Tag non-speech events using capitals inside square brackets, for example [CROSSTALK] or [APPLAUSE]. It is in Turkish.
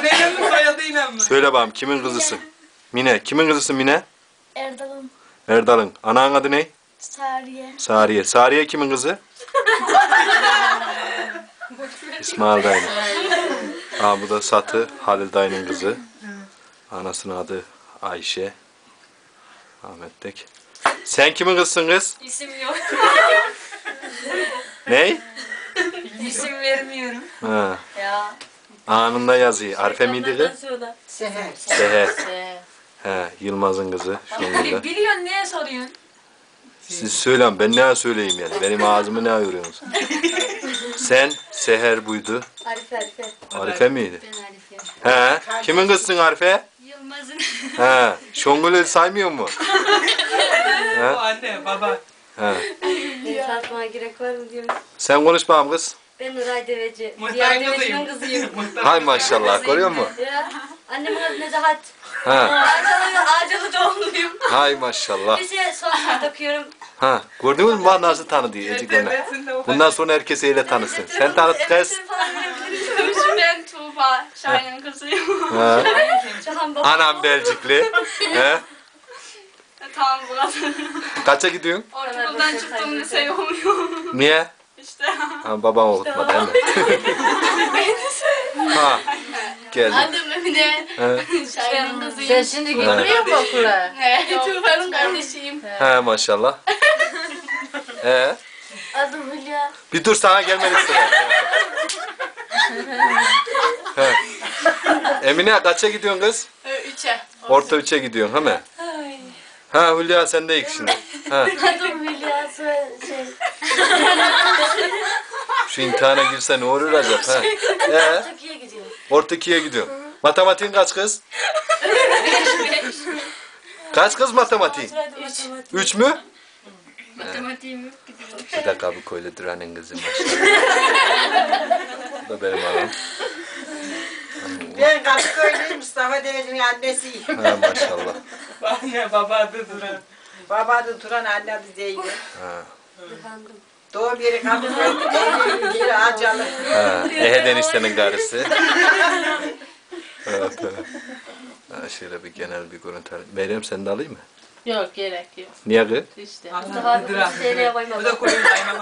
Annenin soyadıyla mı? Söyle bakalım kimin kızısın? Mine. Kimin kızısın Mine? Erdal'ın Erdal'ın. Ananın adı ne? Sariye. Sariye. Sariye kimin kızı? [LAUGHS] İsmail dayının. Aa, bu da Satı. Halil dayının kızı. Anasının adı Ayşe. Ahmet Tek. Sen kimin kızsın kız? İsim yok. Ney? İsim vermiyorum. Ha. Ya. Anında yazıyor. Arfe miydi kız? Seher. Seher. He, Yılmaz'ın kızı. Bili- biliyorsun neye soruyorsun? Siz söyleyin ben ne söyleyeyim yani. Benim ağzımı ne yoruyorsunuz? Sen Seher buydu. Arife Arife. Arife miydi? Ben Arife. He. Kimin kızsın Arife? Yılmaz'ın. He. Şongül'ü saymıyor mu? O anne, baba. He. Satmaya gerek var mı diyorum. Sen konuş bakalım kız. Ben Nuray Deveci. Diğer Muhtarın Deveci'nin kızıyım. [LAUGHS] Hay maşallah görüyor musun? Ya. Annemin adı Nezahat. Ağacalı, ağacalı doğumluyum. Hay maşallah. Lise son sınıf okuyorum. Ha. Gördünüz mü bak nasıl tanıdı Ecik ona. Devletinde o Bundan sonra herkes öyle tanısın. Sen tanıt kız. Ben Tuğba. Şahin'in kızıyım. Ha. Şahan baba. Anam Belcikli. He. tamam bu kadar. Kaça gidiyorsun? Ortaokuldan çıktığım lise olmuyor. Niye? İşte. Ha, babam okutmadı değil mi? [LAUGHS] ha. Geldi. Adım Emine. He. Şahin'in kızıyım. Sen şimdi gitmiyor mu okula? Tuğba'nın kardeşiyim. He maşallah. He. Adım Hülya. Bir dur sana gelmedi sıra. He. Emine kaça gidiyorsun kız? Üçe. Orta üçe gidiyorsun değil mi? Ha Hülya sen de ilk şimdi. Ha. Adım Hülya. Soy- Şey. [LAUGHS] Şu imtihana girse ne olur acaba? Ha. He. Türkiye'ye gidiyorum. Orta ikiye gidiyorsun. Matematiğin kaç kız? Kaç kız matematiğin? Üç. Üç mü? Matematiğim yok. Bir dakika bu koyla duranın kızı maşallah. Bu da benim anam. Ben Kadıköy'lüyüm Mustafa Deveci'nin annesiyim. Ha maşallah. Anne, baba adı Duran. Baba adı Turan, anne adı Zeynep. Ha. Efendim. Doğum yeri Kadıköy, evli yeri Acalı. Ha. Ehe eniştenin karısı. evet, evet. Ha, şöyle bir genel bir görüntü. Meryem sen de alayım mı? Yok gerek yok. Niye kız? İşte. Mustafa abi Duran. seriye koymadım. Bu da koyun kaymakam.